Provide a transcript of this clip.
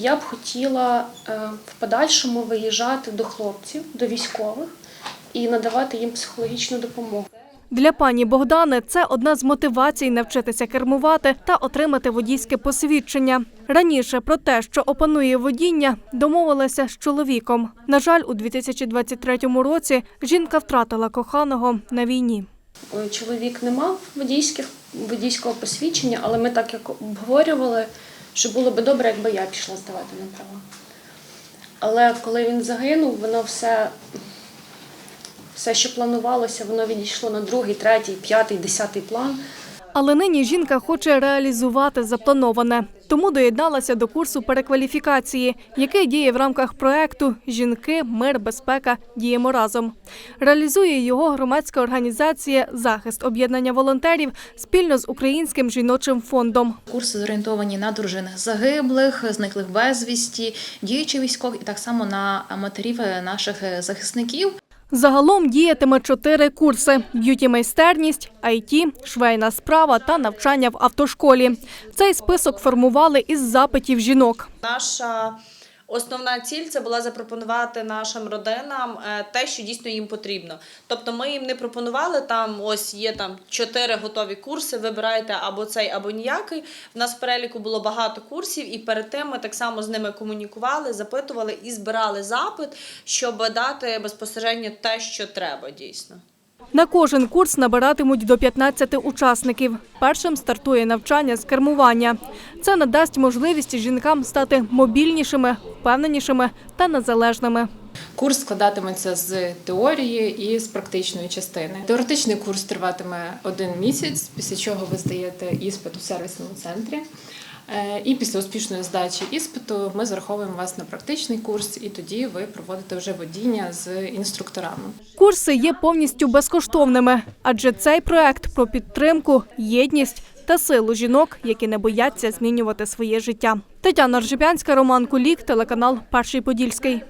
я б хотіла е, в подальшому виїжджати до хлопців, до військових і надавати їм психологічну допомогу. Для пані Богдани це одна з мотивацій навчитися кермувати та отримати водійське посвідчення. Раніше про те, що опанує водіння, домовилася з чоловіком. На жаль, у 2023 році жінка втратила коханого на війні. Е, Чоловік не мав водійських, водійського посвідчення, але ми так як обговорювали, що було би добре, якби я пішла здавати на права. Але коли він загинув, воно все, все, що планувалося, воно відійшло на другий, третій, п'ятий, десятий план. Але нині жінка хоче реалізувати заплановане, тому доєдналася до курсу перекваліфікації, який діє в рамках проекту Жінки, мир, безпека діємо разом. Реалізує його громадська організація Захист об'єднання волонтерів спільно з Українським жіночим фондом. Курси зорієнтовані на дружин загиблих, зниклих безвісті, діючих військових і так само на матерів наших захисників. Загалом діятиме чотири курси: б'юті-майстерність, IT, швейна справа та навчання в автошколі. Цей список формували із запитів жінок. Наша основна ціль це була запропонувати нашим родинам е, те, що дійсно їм потрібно. Тобто ми їм не пропонували там, ось є там чотири готові курси, вибирайте або цей, або ніякий. В нас в переліку було багато курсів, і перед тим ми так само з ними комунікували, запитували і збирали запит, щоб дати безпосередньо те, що треба дійсно. На кожен курс набиратимуть до 15 учасників. Першим стартує навчання з кермування. Це надасть можливість жінкам стати мобільнішими, впевненішими та незалежними. Курс складатиметься з теорії і з практичної частини. Теоретичний курс триватиме один місяць, після чого ви здаєте іспит у сервісному центрі. Е, І після успішної здачі іспиту ми зараховуємо вас на практичний курс, і тоді ви проводите вже водіння з інструкторами. Курси є повністю безкоштовними, адже цей проект про підтримку, єдність та силу жінок, які не бояться змінювати своє життя. Тетяна Ржепянська, Роман Кулік, телеканал Перший Подільський.